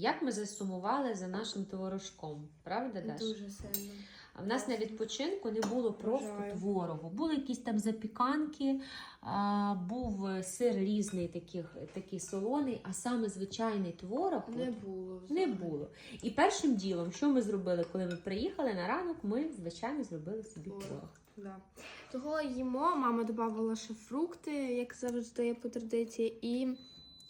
Як ми засумували за нашим творожком, правда, Даш? Дуже сильно. А в нас на відпочинку не було просто творогу. Були якісь там запіканки, а, був сир різний, таких, такий солоний, а саме звичайний творог Не було. не було. І першим ділом, що ми зробили, коли ми приїхали на ранок, ми, звичайно, зробили собі Творог. творог. Да. Того їмо, мама додавала ще фрукти, як завжди по традиції, і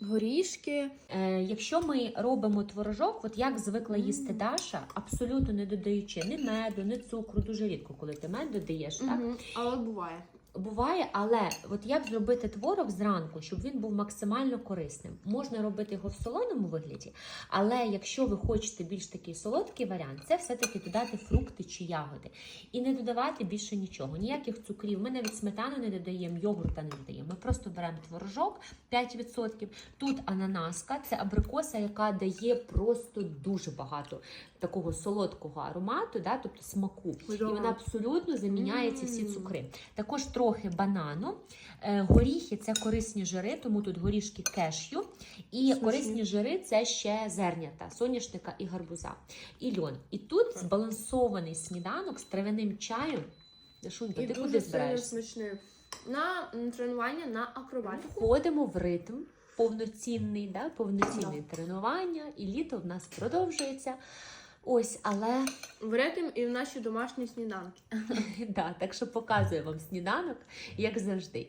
горішки. Е, якщо ми робимо творожок, от як звикла їсти Даша, абсолютно не додаючи ні меду, ні цукру, дуже рідко, коли ти мед додаєш, так? Мгм. Але буває. Буває, але от як зробити творог зранку, щоб він був максимально корисним? Можна робити його в солоному вигляді, але якщо ви хочете більш такий солодкий варіант, це все-таки додати фрукти чи ягоди. І не додавати більше нічого, ніяких цукрів. Ми навіть сметану не додаємо, йогурта не додаємо. Ми просто беремо творожок 5%. Тут ананаска, це абрикоса, яка дає просто дуже багато такого солодкого аромату, да, тобто смаку. І вона абсолютно заміняє ці всі цукри. Також трохи банану. Е, Горіхи це корисні жири, тому тут горішки кешю. І Смачні. корисні жири це ще зернята, соняшника і гарбуза. І льон. І тут збалансований сніданок з травяним чаєм. Дашунька, І ти куди збираєшся? смачний. На тренування на акробатику. Входимо в ритм повноцінний, да? повноцінне тренування, і літо в нас продовжується. Ось, але В ритм і в наші домашні сніданки. да, так що показую вам сніданок, як завжди.